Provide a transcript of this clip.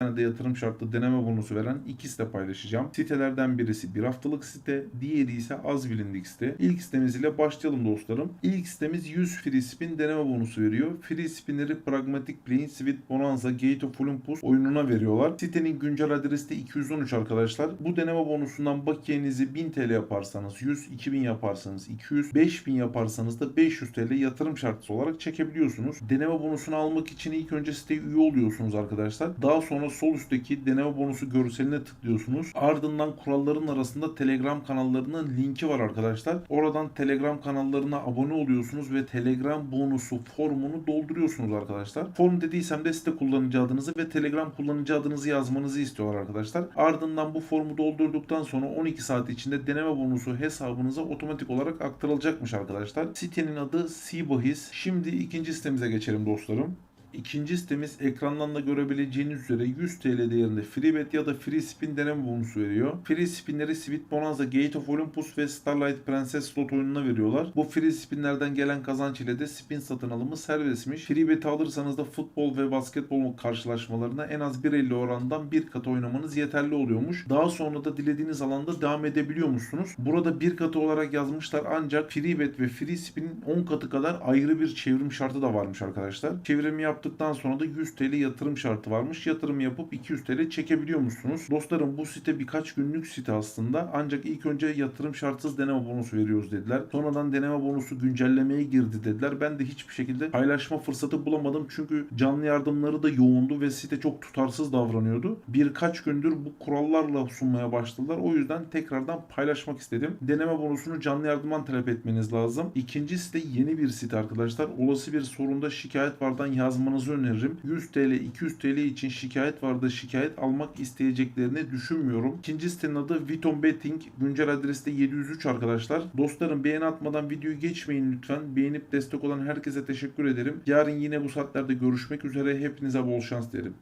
tane de yatırım şartlı deneme bonusu veren iki site paylaşacağım. Sitelerden birisi bir haftalık site, diğeri ise az bilindik site. İlk sitemiz ile başlayalım dostlarım. İlk sitemiz 100 free spin deneme bonusu veriyor. Free spinleri Pragmatic Playing, Sweet Bonanza, Gate of Olympus oyununa veriyorlar. Sitenin güncel adresi de 213 arkadaşlar. Bu deneme bonusundan bakiyenizi 1000 TL yaparsanız 100, 2000 yaparsanız 200, 5000 yaparsanız da 500 TL yatırım şartısı olarak çekebiliyorsunuz. Deneme bonusunu almak için ilk önce siteye üye oluyorsunuz arkadaşlar. Daha sonra sol üstteki deneme bonusu görseline tıklıyorsunuz. Ardından kuralların arasında Telegram kanallarının linki var arkadaşlar. Oradan Telegram kanallarına abone oluyorsunuz ve Telegram bonusu formunu dolduruyorsunuz arkadaşlar. Form dediysem de site kullanıcı adınızı ve Telegram kullanıcı adınızı yazmanızı istiyorlar arkadaşlar. Ardından bu formu doldurduktan sonra 12 saat içinde deneme bonusu hesabınıza otomatik olarak aktarılacakmış arkadaşlar. Sitenin adı Sibahis. Şimdi ikinci sitemize geçelim dostlarım. İkinci sitemiz ekrandan da görebileceğiniz üzere 100 TL değerinde FreeBet ya da Free Spin deneme bonusu veriyor. Free Spinleri Sweet Bonanza, Gate of Olympus ve Starlight Princess slot oyununa veriyorlar. Bu Free Spinlerden gelen kazanç ile de spin satın alımı serbestmiş. FreeBet'i alırsanız da futbol ve basketbol karşılaşmalarına en az 1.50 orandan bir kat oynamanız yeterli oluyormuş. Daha sonra da dilediğiniz alanda devam edebiliyormuşsunuz. Burada bir katı olarak yazmışlar ancak FreeBet ve Free Spin'in 10 katı kadar ayrı bir çevrim şartı da varmış arkadaşlar. Çevrimi yaptıktan sonra da 100 TL yatırım şartı varmış. Yatırım yapıp 200 TL çekebiliyor musunuz? Dostlarım bu site birkaç günlük site aslında. Ancak ilk önce yatırım şartsız deneme bonusu veriyoruz dediler. Sonradan deneme bonusu güncellemeye girdi dediler. Ben de hiçbir şekilde paylaşma fırsatı bulamadım. Çünkü canlı yardımları da yoğundu ve site çok tutarsız davranıyordu. Birkaç gündür bu kurallarla sunmaya başladılar. O yüzden tekrardan paylaşmak istedim. Deneme bonusunu canlı yardımdan talep etmeniz lazım. İkinci site yeni bir site arkadaşlar. Olası bir sorunda şikayet vardan yazmanızı öneririm. 100 TL, 200 TL için şikayet vardı şikayet almak isteyeceklerini düşünmüyorum. İkinci sitenin adı Viton Betting. Güncel adresi de 703 arkadaşlar. Dostlarım beğeni atmadan videoyu geçmeyin lütfen. Beğenip destek olan herkese teşekkür ederim. Yarın yine bu saatlerde görüşmek üzere. Hepinize bol şans derim.